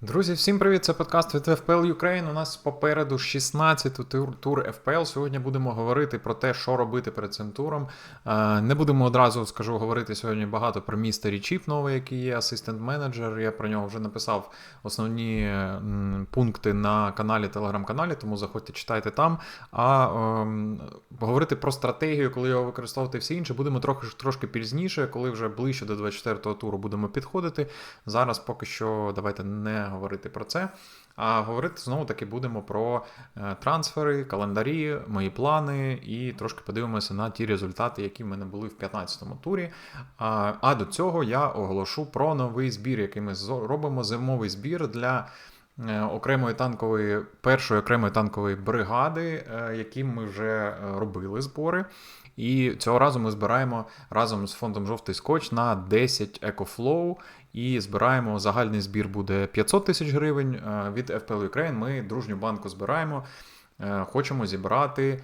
Друзі, всім привіт! Це подкаст від FPL Ukraine. У нас попереду 16-й тур, тур FPL. Сьогодні будемо говорити про те, що робити перед цим туром. Е, Не будемо одразу скажу говорити сьогодні багато про містері Чіп, новий, який є асистент менеджер. Я про нього вже написав основні пункти на каналі, телеграм-каналі, тому заходьте, читайте там. А ем, говорити про стратегію, коли його використовувати всі інше, будемо трохи трошки пізніше, коли вже ближче до 24-го туру будемо підходити. Зараз поки що давайте не говорити про це. А говорити знову таки будемо про е, трансфери, календарі, мої плани, і трошки подивимося на ті результати, які в мене були в 15-му турі. А, до цього я оголошу про новий збір, який ми робимо зимовий збір для. Е, Окремої танкової першої окремої танкової бригади, е, яким ми вже е, робили збори. І цього разу ми збираємо разом з фондом Жовтий Скотч на 10 EcoFlow і збираємо загальний збір буде 500 тисяч гривень. Від FPL Ukraine ми дружню банку збираємо. Хочемо зібрати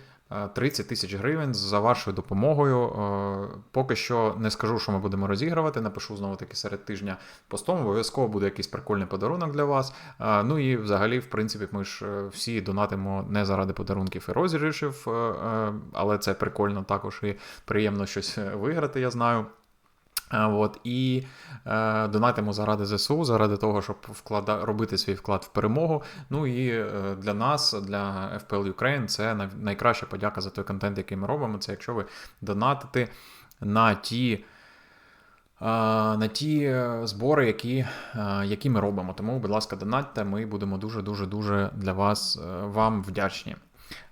30 тисяч гривень за вашою допомогою. Е, Поки що не скажу, що ми будемо розігрувати. Напишу знову таки серед тижня постом. Обов'язково буде якийсь прикольний подарунок для вас. Е, Ну і взагалі, в принципі, ми ж е, всі донатимо не заради подарунків і розіграшів, е, е, але це прикольно також і приємно щось е, виграти, я знаю. А, От, і е, донатимо заради ЗСУ, заради того, щоб вклада, робити свій вклад в перемогу. Ну і е, для нас, для FPL Ukraine, це най- найкраща подяка за той контент, який ми робимо. Це якщо ви донатите на ті. е, На ті е, збори, які, е, які ми робимо. Тому, будь ласка, донатьте, ми будемо дуже-дуже дуже для вас е, вам вдячні.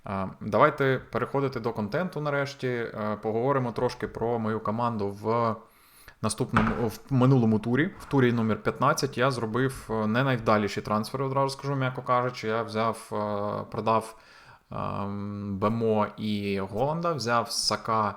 Е, Давайте переходити до контенту нарешті. Е, Поговоримо трошки про мою команду в наступному в минулому турі, в турі номер 15, я зробив е, не найвдаліші трансфери, одразу скажу, м'яко кажучи. Я взяв, е, продав ем, Бемо і Голланда, взяв Сака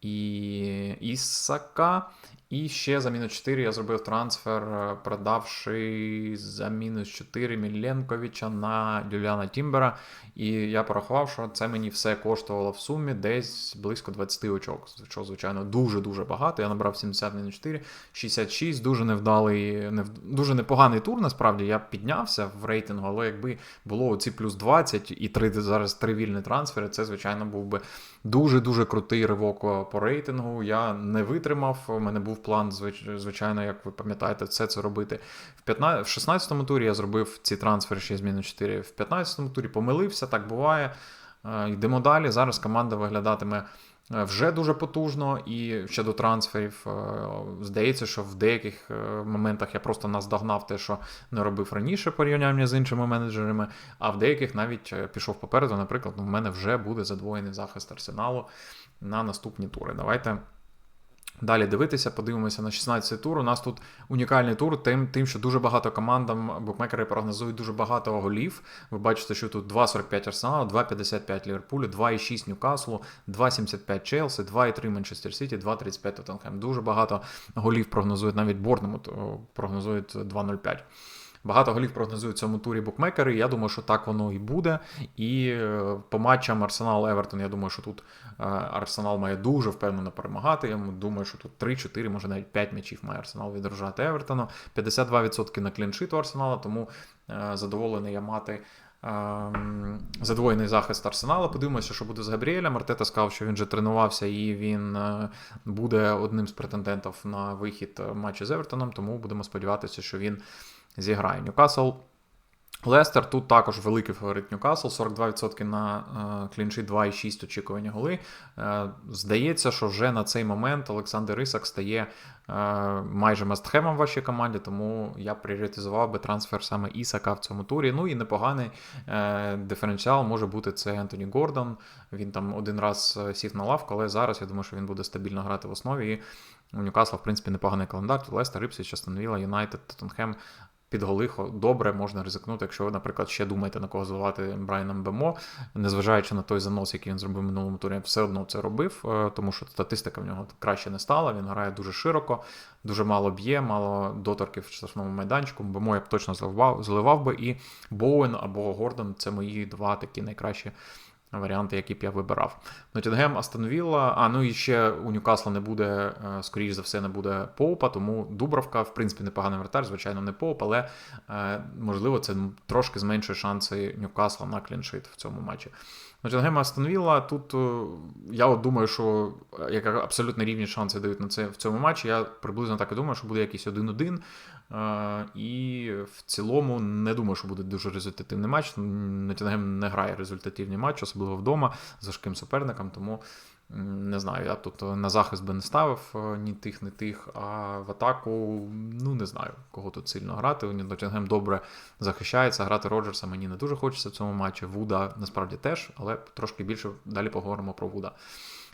і Ісака. І ще за мінус 4 я зробив трансфер, е, продавши за мінус 4 Міленковича на Юліана Тімбера. І я порахував, що це мені все коштувало в сумі десь близько 20 очок. Що, звичайно, дуже-дуже багато. Я набрав 70 мінус 4, 66, дуже невдалий, нев... дуже непоганий тур. Насправді я піднявся в рейтингу, але якби було оці плюс 20 і 3, зараз три вільні трансфери, це, звичайно, був би дуже-дуже крутий ривок по рейтингу. Я не витримав. У мене був план, звичайно, як ви пам'ятаєте, все це робити. В 15... в 16-му турі я зробив ці трансфери ще з мінус 4. В 15-му турі помилився, так буває. Е, Йдемо далі. Зараз команда виглядатиме е, вже дуже потужно і щодо трансферів. е, Здається, що в деяких моментах я просто наздогнав те, що не робив раніше порівняння з іншими менеджерами, а в деяких навіть пішов попереду. Наприклад, ну, в мене вже буде задвоєний захист арсеналу на наступні тури. Давайте. Далі дивитися, подивимося на 16 тур. У нас тут унікальний тур, тим, тим, що дуже багато командам букмекери прогнозують дуже багато голів. Ви бачите, що тут 2,45 Арсеналу, 2,55 Ліверпулю, 2,6 Ньюкаслу, 2,75 Челсі, 2,3 Манчестер Сіті, 2,35 Тоттенхем. Дуже багато голів прогнозують, навіть Борнемут о, прогнозують 2,05. Багато голів прогнозують цьому турі букмекери. Я думаю, що так воно і буде. І е, по матчам Арсенал Евертон, я думаю, що тут е, Арсенал має дуже впевнено перемагати. Я думаю, що тут 3-4, може навіть 5 м'ячів має Арсенал відражати Евертону. 52% на кліншит у Арсенала, тому е, задоволений я мати. ем, Задвоєний захист Арсенала. Подивимося, що буде з Габріелем. Артета сказав, що він вже тренувався і він буде одним з претендентів на вихід матчі з Евертоном, тому будемо сподіватися, що він зіграє. Ньюкасл. Лестер тут також великий фаворит Ньюкасл, 42% на е, клінші 2,6 очікування голи. Е, здається, що вже на цей момент Олександр Ісак стає е, майже мастхемом в вашій команді, тому я пріоритизував би трансфер саме Ісака в цьому турі. Ну і непоганий диференціал може бути це Ентоні Гордон. Він там один раз сів на лавку, але зараз я думаю, що він буде стабільно грати в основі. І у Ньюкасла, в принципі, непоганий календар. Лестер, Іпсвіч, Астон Вілла, Юнайтед, Тоттенхем під голи хо- добре можна ризикнути, якщо ви, наприклад, ще думаєте на кого зливати Брайаном Бемо, незважаючи на той занос, який він зробив в минулому турі, все одно це робив, е, тому що статистика в нього краще не стала. Він грає дуже широко, дуже мало б'є, мало доторків в штрафному майданчику. Бемо я б точно зливав, зливав би. І Боуен або Гордон це мої два такі найкращі варіанти, які б я вибирав. Нотінгем, Астон Вілла, а ну і ще у Ньюкасла не буде, е, скоріш за все, не буде Поупа, тому Дубровка, в принципі, непоганий вратар, звичайно, не Поуп, але е, можливо це трошки зменшує шанси Ньюкасла на кліншит в цьому матчі. Нотінгем, Астон Вілла, тут я от думаю, що як абсолютно рівні шанси дають на це в цьому матчі. Я приблизно так і думаю, що буде якийсь 1-1. І в цілому не думаю, що буде дуже результативний матч. Нотінгем не грає результативний матч, особливо вдома з важким суперником. Тому не знаю, я тут на захист би не ставив ні тих, ні тих. А в атаку ну не знаю, кого тут сильно грати. Нотінгем добре захищається. Грати Роджерса мені не дуже хочеться в цьому матчі. Вуда насправді теж, але трошки більше далі поговоримо про Вуда.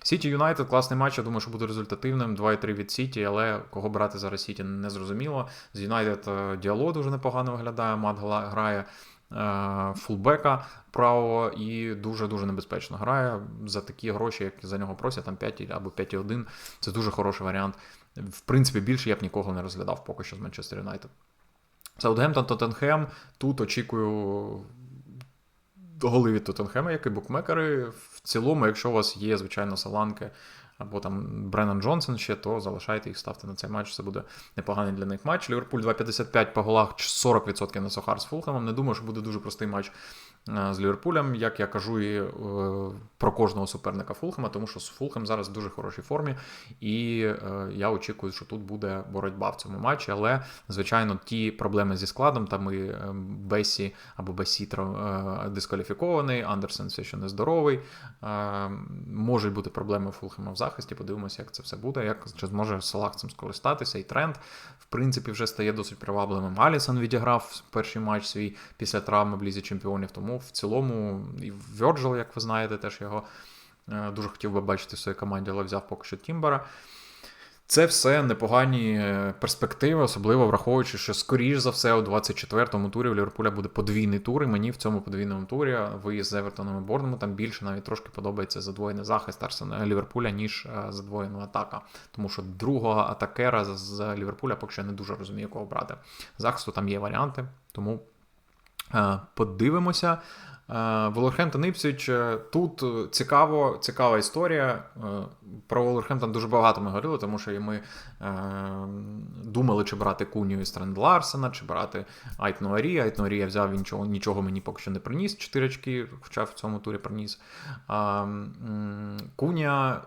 Сіті Юнайтед класний матч, я думаю, що буде результативним. 2-3 від Сіті, але кого брати зараз Сіті не зрозуміло. З Юнайтед е, діалог дуже непогано виглядає. Мат грає е, фулбека правого і дуже-дуже небезпечно грає. За такі гроші, як за нього просять, там 5 або 5,1. Це дуже хороший варіант. В принципі, більше я б нікого не розглядав поки що з Манчестер Юнайтед. Саутгемптон Тоттенхем. Тут очікую голи від Тоттенхема, як і букмекери. В цілому, якщо у вас є, звичайно, Саланки або там Бреннан Джонсон ще, то залишайте їх, ставте на цей матч. Це буде непоганий для них матч. Ліверпуль 2,55 по голах, 40% на Сохар з Фулхемом. Не думаю, що буде дуже простий матч з Ліверпулем, як я кажу і е, про кожного суперника Фулхема, тому що Фулхем зараз в дуже хорошій формі, і е, я очікую, що тут буде боротьба в цьому матчі. Але, звичайно, ті проблеми зі складом, там і Бесі або Бесі дискваліфікований, Андерсен все ще нездоровий. Можуть бути проблеми Фулхема в захисті. Подивимося, як це все буде, як чи зможе Салах цим скористатися. І тренд, в принципі, вже стає досить привабливим. Алісон відіграв перший матч свій після травми в лізі чемпіонів. Тому тому в цілому і Virgil, як ви знаєте, теж його е, дуже хотів би бачити в своїй команді, але взяв поки що Тімбера. Це все непогані е, перспективи, особливо враховуючи, що, скоріш за все, у 24-му турі у Ліверпуля буде подвійний тур, і мені в цьому подвійному турі виїзд з Евертоном і Борному там більше навіть трошки подобається задвоєний захист Арсена Ліверпуля, ніж е, задвоєна атака. Тому що другого атакера з Ліверпуля поки що не дуже розумію, кого брати. Захисту там є варіанти, тому Е, подивимося. Е, Волерхемптон Іпсвіч. Е, тут цікаво, цікава історія. Про Волерхемптон дуже багато ми говорили, тому що ми думали, чи брати Кунію і Стренд Ларсена, чи брати Айтнуарі. Айтнуарі взяв нічого, нічого мені поки що не приніс. Чотири очки, хоча в цьому турі приніс. Кунія,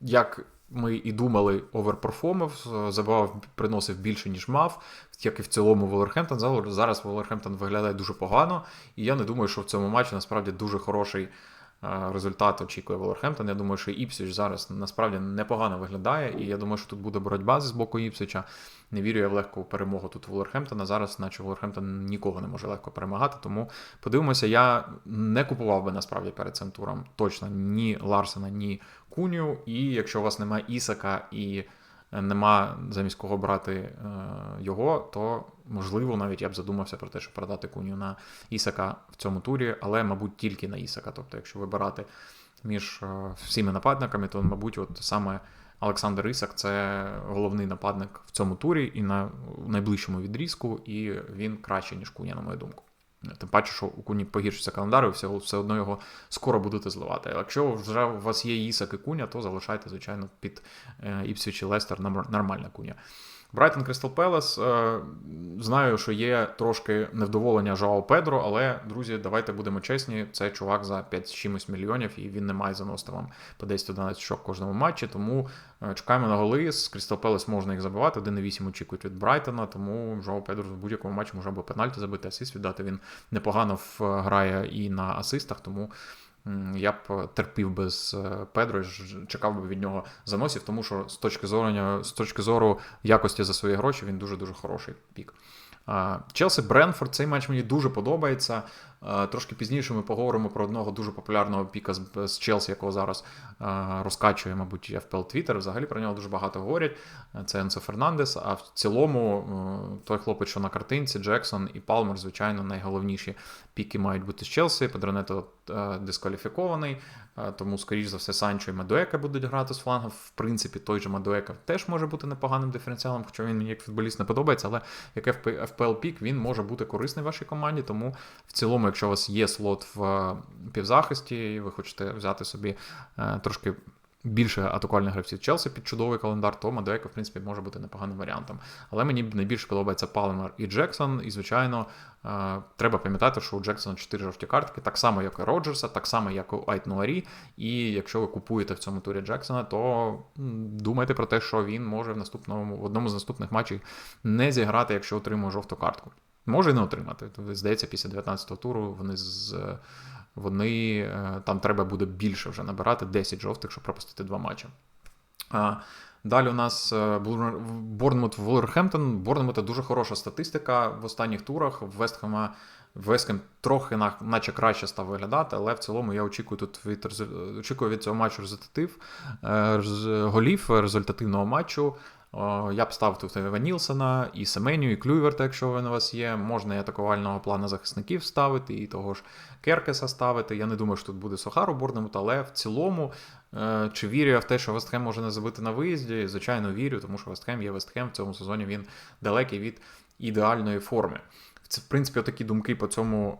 як ми і думали, оверперформив, забивав, приносив більше, ніж мав, як і в цілому Волерхемптон. Зараз Волерхемптон виглядає дуже погано, і я не думаю, що в цьому матчі насправді дуже хороший результат очікує Волерхемптон. Я думаю, що Іпсвіч зараз насправді непогано виглядає, і я думаю, що тут буде боротьба з боку Іпсвіча. Не вірю я в легку перемогу тут Волерхемптона. Зараз, наче Волерхемптон нікого не може легко перемагати. Тому подивимося, я не купував би насправді перед цим туром точно ні Ларсена, ні Куню. І якщо у вас немає Ісака і нема замість кого брати е, його, то можливо навіть я б задумався про те, щоб продати Куню на Ісака в цьому турі, але, мабуть, тільки на Ісака. Тобто, якщо вибирати між е, всіми нападниками, то, мабуть, от саме. Олександр Ісак це головний нападник в цьому турі і на найближчому відрізку, і він краще, ніж Куня, на мою думку. Тим паче, що у Куні погіршиться календар, і все, все одно його скоро будете зливати. Якщо вже у вас є Ісак і Куня, то залишайте, звичайно, під е, Іпсвіч і Лестер нормальна Куня. Брайтон Кристал Пелес. Знаю, що є трошки невдоволення Жао Педро, але, друзі, давайте будемо чесні. Це чувак за 5-7 мільйонів, і він не має заносити вам по 10-11 шок кожному матчі. Тому е, чекаємо на голи. З Кристал Пелес можна їх забивати. 1,8 очікують від Брайтона, тому Жао Педро в будь-якому матчі може або пенальті забити, асист віддати. Він непогано грає і на асистах, тому я б терпів без е, Педро, чекав би від нього заносів, тому що з точки зору з точки зору якості за свої гроші він дуже дуже хороший пік. Челсі Бренфорд, цей матч мені дуже подобається. Трошки пізніше ми поговоримо про одного дуже популярного піка з Челсі, якого зараз розкачує, мабуть, FPL Twitter. Взагалі про нього дуже багато говорять. Це Енсо Фернандес. А в цілому, той хлопець, що на картинці, Джексон і Палмер, звичайно, найголовніші піки мають бути з Челсі. Педронето дискваліфікований. Е, Тому, скоріш за все, Санчо і Мадуека будуть грати з флангу. В принципі, той же Мадуека теж може бути непоганим диференціалом, хоча він мені як футболіст не подобається, але як FPL пік він може бути корисний вашій команді. Тому в цілому, якщо у вас є слот в е, півзахисті, і ви хочете взяти собі е, трошки. Більше атакувальних гравців Челсі під чудовий календар, то Мадуека, в принципі, може бути непоганим варіантом. Але мені найбільше подобається Палмер і Джексон. І, звичайно, е, треба пам'ятати, що у Джексона 4 жовті картки, так само, як і Роджерса, так само, як у Айт Нуарі. І якщо ви купуєте в цьому турі Джексона, то думайте про те, що він може в наступному в одному з наступних матчів не зіграти, якщо отримує жовту картку. Може і не отримати. Здається, після 19-го туру вони з вони там треба буде більше вже набирати 10 жовтих, щоб пропустити два матчі. Далі у нас Борнмут Волверхемптон. Борнмута дуже хороша статистика в останніх турах. Вестхема Вескем трохи наче краще став виглядати, але в цілому я очікую тут від очікую від цього матчу результатив голів результативного матчу. Я б ставив тут Ева Нілсона, і Семеню, і Клюверта, якщо він у вас є. Можна і атакувального плану захисників ставити, і того ж Керкеса ставити. Я не думаю, що тут буде Сохар у Борнемут, але в цілому, чи вірю я в те, що Вестхем може не забити на виїзді? Звичайно, вірю, тому що Вестхем є Вестхем. В цьому сезоні він далекий від ідеальної форми. Це, в принципі, такі думки по цьому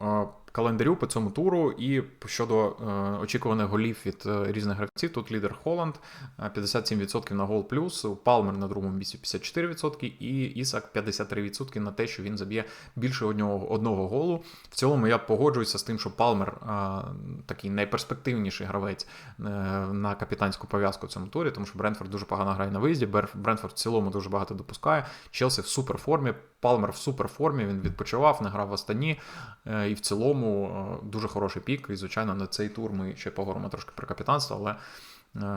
календарю, по цьому туру. І щодо очікуваних голів від різних гравців, тут лідер Холланд 57% на гол плюс, Палмер на другому місці 54%, і Ісак 53% на те, що він заб'є більше одного, одного голу. В цілому я погоджуюся з тим, що Палмер такий найперспективніший гравець на капітанську пов'язку в цьому турі, тому що Брентфорд дуже погано грає на виїзді. Брентфорд в цілому дуже багато допускає. Челсі в суперформі. Палмер в суперформі, він відпочивав, не грав в Астані. І в цілому дуже хороший пік. І, звичайно, на цей тур ми ще поговоримо трошки про капітанство, але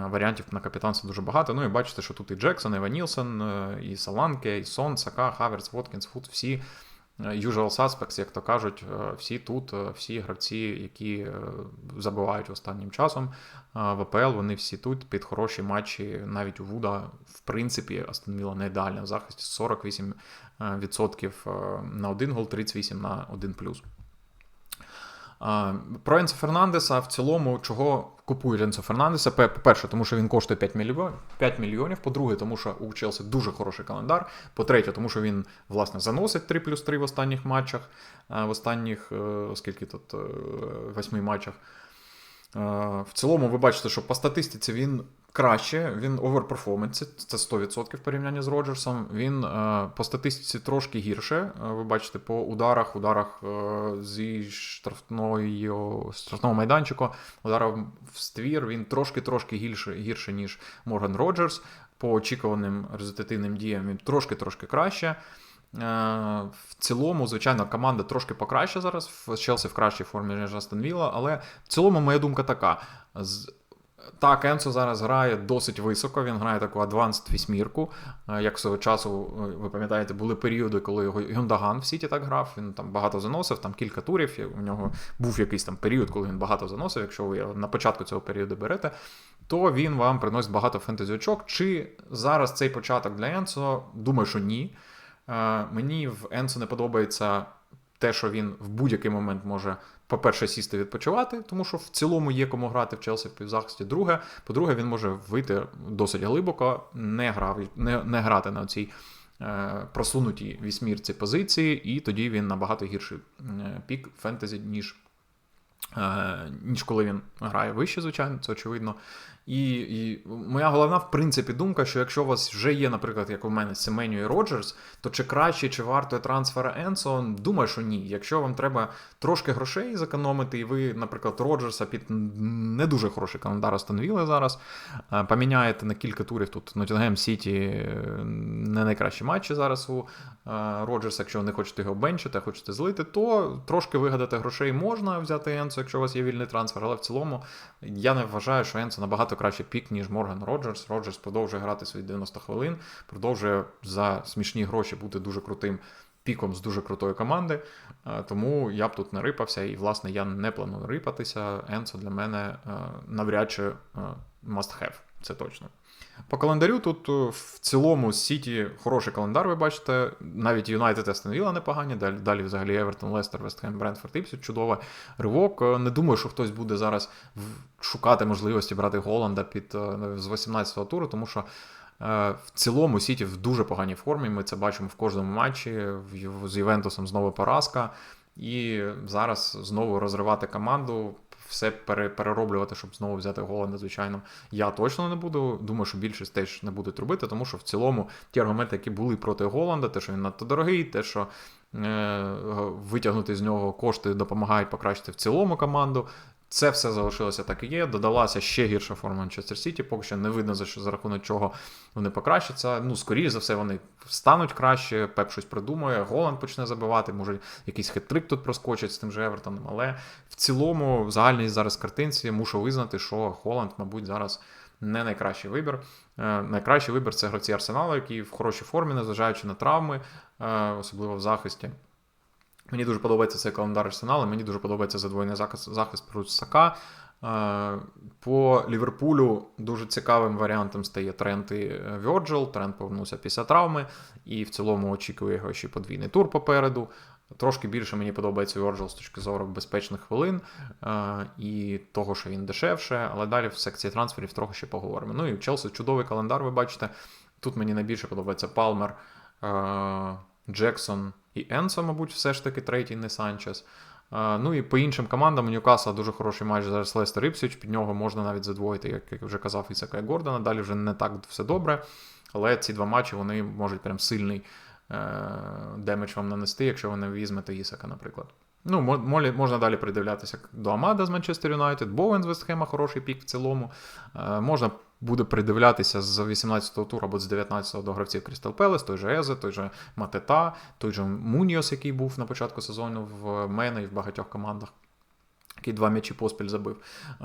варіантів на капітанство дуже багато. Ну і бачите, що тут і Джексон, і Ван Нілсон, і Саланке, і Сон, Сака, Хаверс, Воткінс, Фуд, всі. Usual suspects, як то кажуть, всі тут, всі гравці, які забивають останнім часом в АПЛ, вони всі тут під хороші матчі. Навіть у Вуда, в принципі, Астон не ідеальна в захисті 48% на один гол, 38 на 1 плюс. Про Енсо Фернандеса в цілому, чого купують Енсо Фернандеса? По-перше, тому що він коштує 5 мільйонів. 5 мільйонів. По-друге, тому що у Челсі дуже хороший календар. По-третє, тому що він, власне, заносить 3 плюс 3 в останніх матчах, в останніх, оскільки тут, восьми матчах. В цілому, ви бачите, що по статистиці він краще, він оверперформиться, це 100% в порівнянні з Роджерсом. Він е, по статистиці трошки гірше. Е, ви бачите, по ударах, ударах е, зі штрафної, штрафного майданчику, ударах в ствір, він трошки-трошки гірше, гірше, ніж Морган Роджерс. По очікуваним результативним діям він трошки-трошки краще. В цілому, звичайно, команда трошки покраще зараз. В Челсі в кращій формі, ніж Астон Вілла, але в цілому моя думка така. Так, Енсо зараз грає досить високо. Він грає таку адванст вісьмірку. Як свого часу, ви пам'ятаєте, були періоди, коли його Гюндаган в Сіті так грав. Він там багато заносив, там кілька турів. У нього був якийсь там період, коли він багато заносив. Якщо ви на початку цього періоду берете, то він вам приносить багато фентезі очок. Чи зараз цей початок для Енсо? Думаю, що ні. Мені в Енсо не подобається те, що він в будь-який момент може, по-перше, сісти відпочивати, тому що в цілому є кому грати в Челсі в півзахисті. Друге, по-друге, він може вийти досить глибоко, не грав, не, не грати на цій е, просунутій вісьмірці позиції, і тоді він набагато гірший е, пік фентезі, ніж. Е, ніж коли він грає вище, звичайно, це очевидно. І і моя головна, в принципі, думка, що якщо у вас вже є, наприклад, як у мене Семеню і Роджерс, то чи краще, чи варто трансфера Енсо? Думаю, що ні. Якщо вам треба трошки грошей зекономити, і ви, наприклад, Роджерса під не дуже хороший календар остановили зараз, е, поміняєте на кілька турів тут Ноттінгем Сіті не найкращі матчі зараз у е, Роджерса, якщо ви не хочете його бенчити, а хочете злити, то трошки вигадати грошей можна взяти Енсо, якщо у вас є вільний трансфер, але в цілому я не вважаю, що Енсо набагато набагато краще пік, ніж Морган Роджерс. Роджерс продовжує грати свої 90 хвилин, продовжує за смішні гроші бути дуже крутим піком з дуже крутої команди. Е, тому я б тут не рипався, і, власне, я не планую рипатися. Енсо для мене е, навряд чи е, must have. це точно. По календарю тут е, в цілому Сіті хороший календар, ви бачите. Навіть Юнайтед Вілла непогані. Далі, далі взагалі Евертон, Лестер, Вестхем, Брентфорд, Іпсвіч, чудовий ривок. Е, Не думаю, що хтось буде зараз шукати можливості брати Голланда під е, з 18-го туру, тому що. В цілому Сіті в дуже поганій формі. Ми це бачимо в кожному матчі. З Ювентусом знову поразка. І зараз знову розривати команду, все пере- перероблювати, щоб знову взяти Голланда, звичайно, я точно не буду. Думаю, що більшість теж не будуть робити, тому що в цілому ті аргументи, які були проти Голланда, те, що він надто дорогий, те, що е, витягнути з нього кошти допомагають покращити в цілому команду. Це все залишилося так і є. Додалася ще гірша форма Манчестер Сіті. Поки що не видно за що за рахунок чого вони покращаться. Ну, скоріш за все, вони стануть краще. Пеп щось придумає. Голланд почне забивати. Може, якийсь хитрик тут проскочить з тим же Евертоном. Але в цілому, в загальній зараз картинці, мушу визнати, що Голланд, мабуть, зараз не найкращий вибір. Е, Найкращий вибір це гравці Арсеналу, які в хорошій формі, незважаючи на травми, е, особливо в захисті. Мені дуже подобається цей календар Арсеналу, мені дуже подобається задвоєний захист, захист про Сака. Е, По Ліверпулю дуже цікавим варіантом стає Трент і Вьорджил. Трент повернувся після травми, і в цілому очікує його ще подвійний тур попереду. Трошки більше мені подобається Вьорджил з точки зору безпечних хвилин е, і того, що він дешевше, але далі в секції трансферів трохи ще поговоримо. Ну і в Челсі чудовий календар, ви бачите. Тут мені найбільше подобається Палмер, е, Джексон і Енсо, мабуть, все ж таки третій, не Санчес. Ну і по іншим командам Ньюкасла дуже хороший матч зараз Лестер Іпсіч, під нього можна навіть задвоїти, як я вже казав, Ісака і Гордона. Далі вже не так все добре. Але ці два матчі вони можуть прям сильний е, демедж вам нанести, якщо ви не візьмете Ісака, наприклад. Ну, молі- можна далі придивлятися до Амада з Манчестер Юнайтед, Боуен з Вестхема, хороший пік в цілому. Е, можна буде придивлятися з 18-го туру або з 19-го до гравців Крістал Пелес, той же Езе, той же Матета, той же Муніос, який був на початку сезону в мене і в багатьох командах. Який два м'ячі поспіль забив.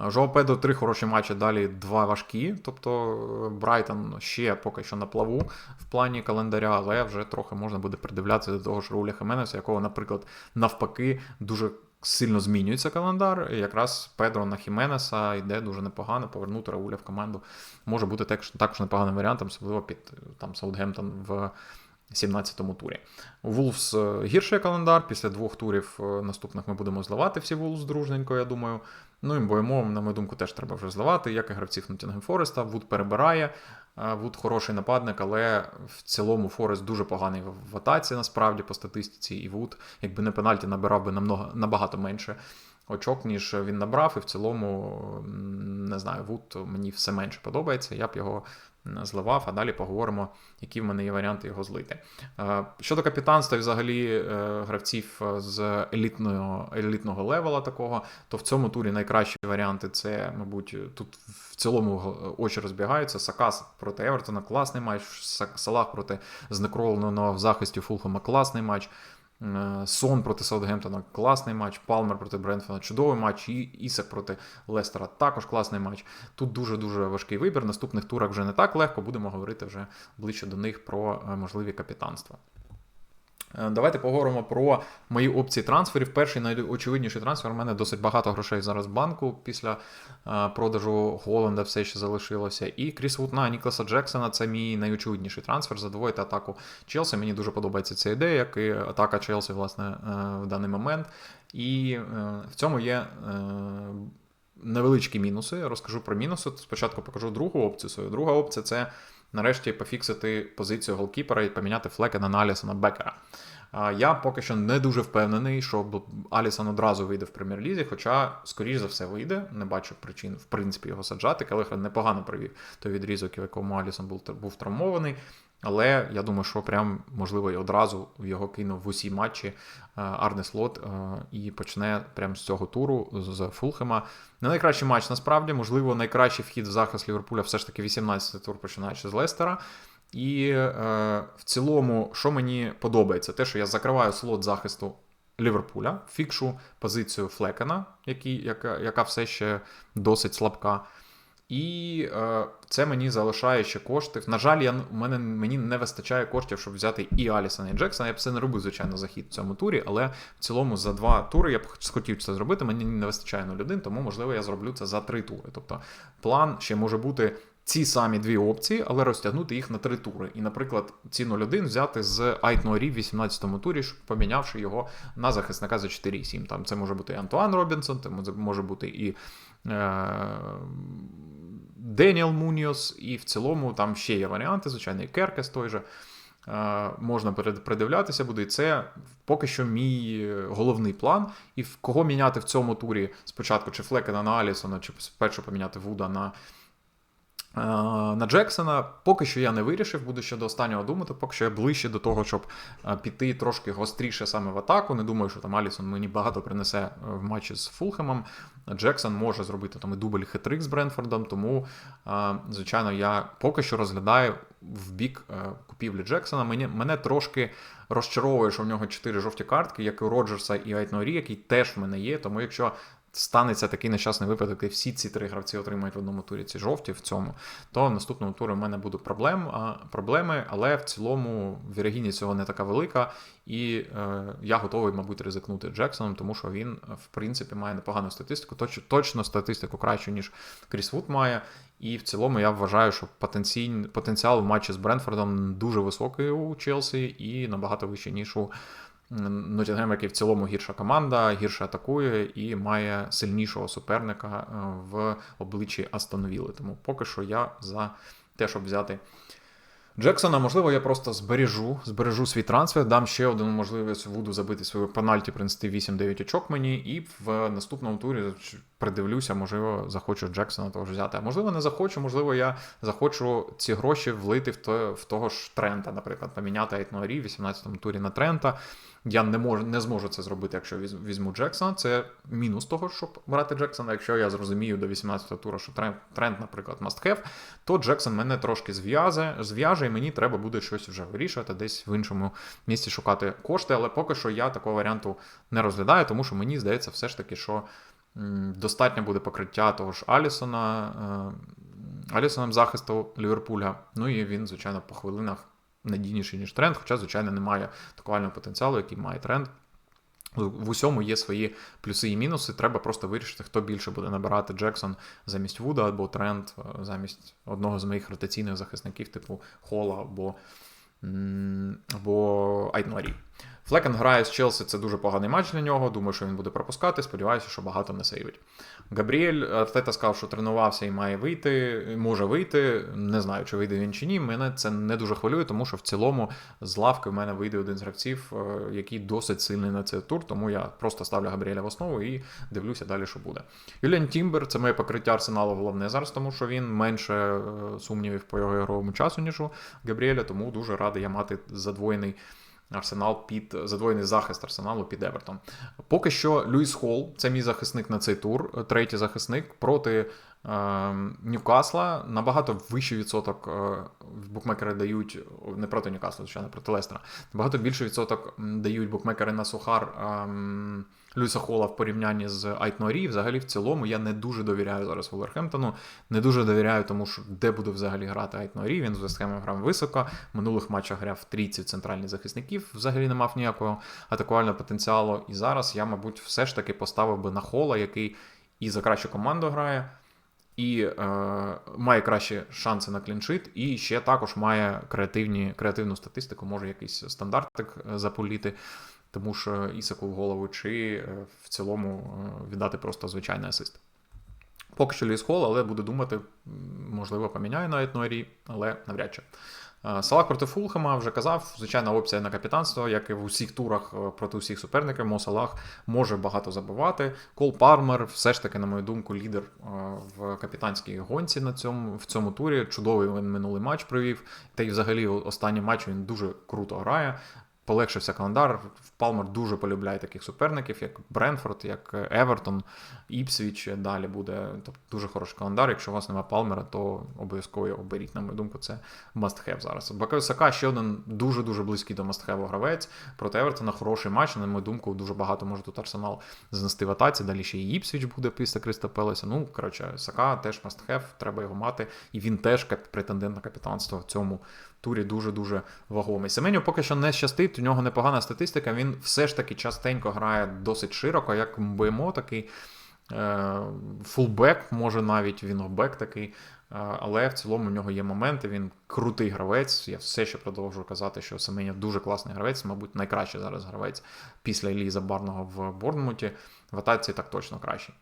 Е, Жоу Педро три хороші матчі, далі два важкі. Тобто е, Брайтон ще поки що на плаву в плані календаря, але вже трохи можна буде придивлятися до того ж Рауля Хеменеса, якого, наприклад, навпаки, дуже сильно змінюється календар. І якраз Педро на Хіменеса йде дуже непогано. Повернути Рауля в команду може бути також, також непоганим варіантом, особливо під е, там Саутгемптон в 17-му турі. Вулфс е, гірший календар. Після двох турів е, наступних ми будемо зливати всі Вулфс дружненько, я думаю. Ну і боємо, на мою думку, теж треба вже зливати, як і гравців Ноттінгем Фореста. Вуд перебирає. е, Вуд хороший нападник, але в цілому Форест дуже поганий в- атаці, насправді, по статистиці. І Вуд, якби не пенальті, набирав би намного, набагато менше очок, ніж він набрав. І в цілому, не знаю, Вуд мені все менше подобається. Я б його зливав, а далі поговоримо, які в мене є варіанти його злити. Е, Щодо капітанства взагалі е, гравців е, з елітного, елітного левела такого, то в цьому турі найкращі варіанти це, мабуть, тут в цілому очі розбігаються. Сакас проти Евертона класний матч, Са- Салах проти знекровленого в захисті Фулхема класний матч. Е, Сон проти Саутгемптона класний матч, Палмер проти Брентфорда чудовий матч, і Ісак проти Лестера також класний матч. Тут дуже-дуже важкий вибір. Наступних турах вже не так легко, будемо говорити вже ближче до них про е, можливі капітанства. Е, Давайте поговоримо про мої опції трансферів. Перший найочевидніший трансфер. У мене досить багато грошей зараз в банку після е, продажу Голланда все ще залишилося. І Кріс Вуд на Нікласа Джексона це мій найочевидніший трансфер. Задвоїти атаку Челсі. Мені дуже подобається ця ідея, як і атака Челсі, власне, е, в даний момент. І в цьому є. Невеличкі мінуси. Розкажу про мінуси. Спочатку покажу другу опцію свою. Друга опція це нарешті пофіксити позицію голкіпера і поміняти флека на Алісона Бекера. Я поки що не дуже впевнений, що Алісон одразу вийде в прем'єр-лізі, хоча, скоріш за все, вийде. Не бачу причин, в принципі, його саджати. Келехер непогано провів той відрізок, в якому Алісон був, був травмований. Але я думаю, що прям можливо і одразу його кинув в усі матчі е, Арне Слот е, і почне прямо з цього туру з Фулхема. Не найкращий матч насправді, можливо, найкращий вхід в захист Ліверпуля все ж таки 18-й тур, починаючи з Лестера. І е, в цілому, що мені подобається, те, що я закриваю слот захисту Ліверпуля, фікшу позицію Флекена, який, яка, яка все ще досить слабка. І е, це мені залишає ще кошти. На жаль, я, мене, мені не вистачає коштів, щоб взяти і Алісона, і Джексона. Я б це не робив, звичайно, захід в цьому турі, але в цілому за два тури я б хотів це зробити. Мені не вистачає 0-1, тому можливо я зроблю це за три тури. Тобто план ще може бути ці самі дві опції, але розтягнути їх на три тури. І, наприклад, ці 0-1 взяти з Айтнуарі в 18-му турі, помінявши його на захисника за 4-7. Там це може бути і Антуан Робінсон, це може бути і. Е- Деніел Муніос, і в цілому там ще є варіанти, звичайно, і Керкес той же. Е, можна придивлятися буде. І це поки що мій головний план. І в кого міняти в цьому турі спочатку, чи Флекена на Алісона, чи спершу поміняти Вуда на Е, на Джексона поки що я не вирішив, буду ще до останнього думати, поки що я ближче до того, щоб е, піти трошки гостріше саме в атаку. Не думаю, що там Алісон мені багато принесе е, в матчі з Фулхемом. Джексон може зробити там і дубль хитрик з Бренфордом, тому, звичайно, я поки що розглядаю в бік купівлі Джексона. Мені, Мене трошки розчаровує, що в нього чотири жовті картки, як і у Роджерса і Айтнорі, який теж в мене є. Тому якщо станеться такий нещасний випадок, і всі ці три гравці отримають в одному турі ці жовті в цьому, то в наступному турі в мене будуть проблем, проблеми, але в цілому вірогідність цього не така велика, і е, я готовий, мабуть, ризикнути Джексоном, тому що він, в принципі, має непогану статистику, точ, точно статистику кращу, ніж Кріс Вуд має. І в цілому я вважаю, що потенціал в матчі з Бренфордом дуже високий у Челсі і набагато вищий, ніж у. Нотінгем, який в цілому гірша команда, гірше атакує і має сильнішого суперника е, в обличчі Астон Тому поки що я за те, щоб взяти Джексона, можливо, я просто збережу збережу свій трансфер, дам ще одну можливість Вуду забити свою пенальті, принести 8-9 очок мені, і в наступному турі придивлюся, можливо, захочу Джексона того взяти. А можливо, не захочу, можливо, я захочу ці гроші влити в в того ж Трента, наприклад, поміняти Айтнуарі в 18-му турі на Трента. Я не можу, не зможу це зробити, якщо візьму Джексона. Це мінус того, щоб брати Джексона. Якщо я зрозумію до 18-го тура, що тренд, наприклад, must have, то Джексон мене трошки зв'яже, зв'яже, і мені треба буде щось вже вирішувати, десь в іншому місці шукати кошти. Але поки що я такого варіанту не розглядаю, тому що мені здається, все ж таки, що достатньо буде покриття того ж Алісона, е, Алісоном захисту Ліверпуля. Ну і він, звичайно, по хвилинах надійніший, ніж тренд, хоча, звичайно, немає такувального потенціалу, який має тренд. В усьому є свої плюси і мінуси. Треба просто вирішити, хто більше буде набирати Джексон замість Вуда або тренд е, замість одного з моїх ротаційних захисників, типу Хола або або Айтнуарі. Флекен грає з Челсі, це дуже поганий матч для нього. Думаю, що він буде пропускати. Сподіваюся, що багато не сейвить. Габріель Артета сказав, що тренувався і має вийти, може вийти. Не знаю, чи вийде він чи ні. Мене це не дуже хвилює, тому що в цілому з лавки в мене вийде один з гравців, е, який досить сильний на цей тур. Тому я просто ставлю Габріеля в основу і дивлюся далі, що буде. Юліан Тімбер це моє покриття арсеналу головне зараз, тому що він менше е, сумнівів по його ігровому часу, ніж у Габріеля. Тому дуже радий я мати задвоєний. Арсенал під задвоєний захист арсеналу під Евертон. Поки що Люїс Холл, це мій захисник на цей тур, третій захисник проти е, Ньюкасла. Набагато вищий відсоток е, букмекери дають не проти Ньюкасла, звичайно, проти Лестера. Набагато більший відсоток дають букмекери на сухар. Е, Люїса Хола в порівнянні з Айтнорі. Взагалі, в цілому, я не дуже довіряю зараз Вулверхемптону. Не дуже довіряю, тому що де буде взагалі грати Айтнорі. Він з Вестхемом грав високо. В минулих матчах грав в трійці центральних захисників. Взагалі не мав ніякого атакувального потенціалу. І зараз я, мабуть, все ж таки поставив би на хола, який і за кращу команду грає. І е, має кращі шанси на кліншит, і ще також має креативні, креативну статистику, може якийсь стандартик е, заполіти тому що Ісаку в голову, чи е, в цілому е, віддати просто звичайний асист. Поки що Ліс Хол, але буду думати, можливо, поміняю навіть Нуарі, але навряд чи. Е, Салах проти Фулхема вже казав, звичайна опція на капітанство, як і в усіх турах проти усіх суперників, Мо Салах може багато забивати. Кол Пармер, все ж таки, на мою думку, лідер в капітанській гонці на цьому в цьому турі. Чудовий він минулий матч провів. Та й взагалі останній матч він дуже круто грає полегшився календар. Палмер дуже полюбляє таких суперників, як Бренфорд, як Евертон, Іпсвіч далі буде. Тобто дуже хороший календар. Якщо у вас немає Палмера, то обов'язково оберіть, на мою думку, це must-have зараз. Бакаю Сака ще один дуже-дуже близький до must-have гравець. Проти Евертона хороший матч. На мою думку, дуже багато може тут Арсенал знести в атаці. Далі ще і Іпсвіч буде після Криста Пелеса. Ну, коротше, Сака теж must-have, треба його мати. І він теж претендент на капітанство в цьому турі дуже-дуже вагомий. Семеню поки що не щастить, у нього непогана статистика. Він все ж таки частенько грає досить широко, як БМО такий. Е, фулбек, може навіть вінгбек такий. Але в цілому в нього є моменти. Він крутий гравець. Я все ще продовжую казати, що Семеня дуже класний гравець, мабуть, найкращий зараз гравець після Іллі Забарного в Борнмуті. В атаці так точно кращий.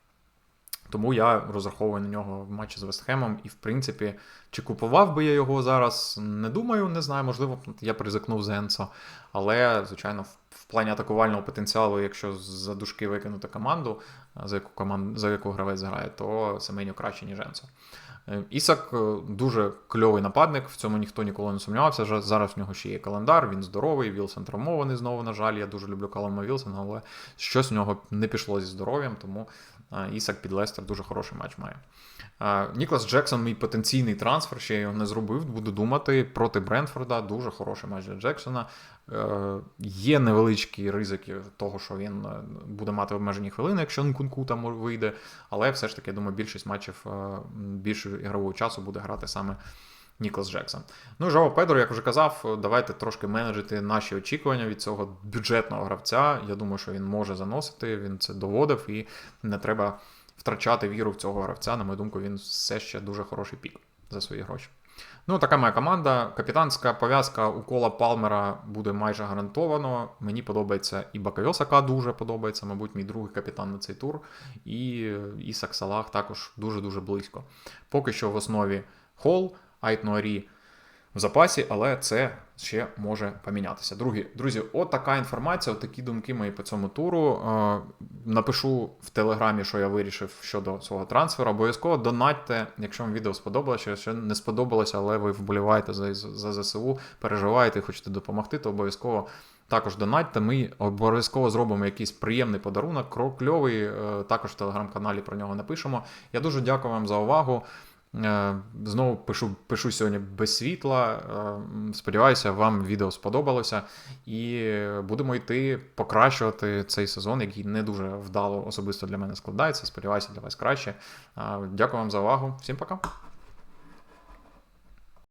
Тому я розраховую на нього в матчі з Вестхемом. І, в принципі, чи купував би я його зараз, не думаю, не знаю. Можливо, я ризикнув з Енсо. Але, звичайно, в, плані атакувального потенціалу, якщо за дужки викинути команду, за яку команду, за яку гравець грає, то Семеню краще, ніж Енсо. Ісак е, дуже кльовий нападник, в цьому ніхто ніколи не сумнівався. Зараз в нього ще є календар, він здоровий, Вілсон травмований знову, на жаль. Я дуже люблю Калема Вілсона, але щось в нього не пішло зі здоров'ям, тому Ісак під Лестер дуже хороший матч має. Ніклас Джексон, мій потенційний трансфер, ще його не зробив. Буду думати проти Брентфорда. Дуже хороший матч для Джексона. Е, Є невеличкі ризики того, що він е, буде мати обмежені хвилини, якщо Нкунку там вийде. Але все ж таки, я думаю, більшість матчів е, більше ігрового часу буде грати саме. Ніклас Джексон. Ну, Жао Педро, як вже казав, давайте трошки менеджити наші очікування від цього бюджетного гравця. Я думаю, що він може заносити, він це доводив, і не треба втрачати віру в цього гравця. На мою думку, він все ще дуже хороший пік за свої гроші. Ну, така моя команда. Капітанська пов'язка у кола Палмера буде майже гарантовано. Мені подобається і Бакайосака дуже подобається, мабуть, мій другий капітан на цей тур. І Ісак Салах також дуже-дуже близько. Поки що в основі Хол, Айт Нуарі в запасі, але це ще може помінятися. Другі, друзі, от така інформація, от такі думки мої по цьому туру. Е, напишу в телеграмі, що я вирішив щодо свого трансферу. Обов'язково донатьте, якщо вам відео сподобалося, якщо не сподобалося, але ви вболіваєте за, ЗСУ, переживаєте хочете допомогти, то обов'язково. Також донатьте, ми обов'язково зробимо якийсь приємний подарунок, кльовий, е, також в телеграм-каналі про нього напишемо. Я дуже дякую вам за увагу. Е, знову пишу пишу сьогодні без світла. Е, сподіваюся, вам відео сподобалося. І будемо йти покращувати цей сезон, який не дуже вдало особисто для мене складається. Сподіваюся, для вас краще. Е, дякую вам за увагу. Всім пока.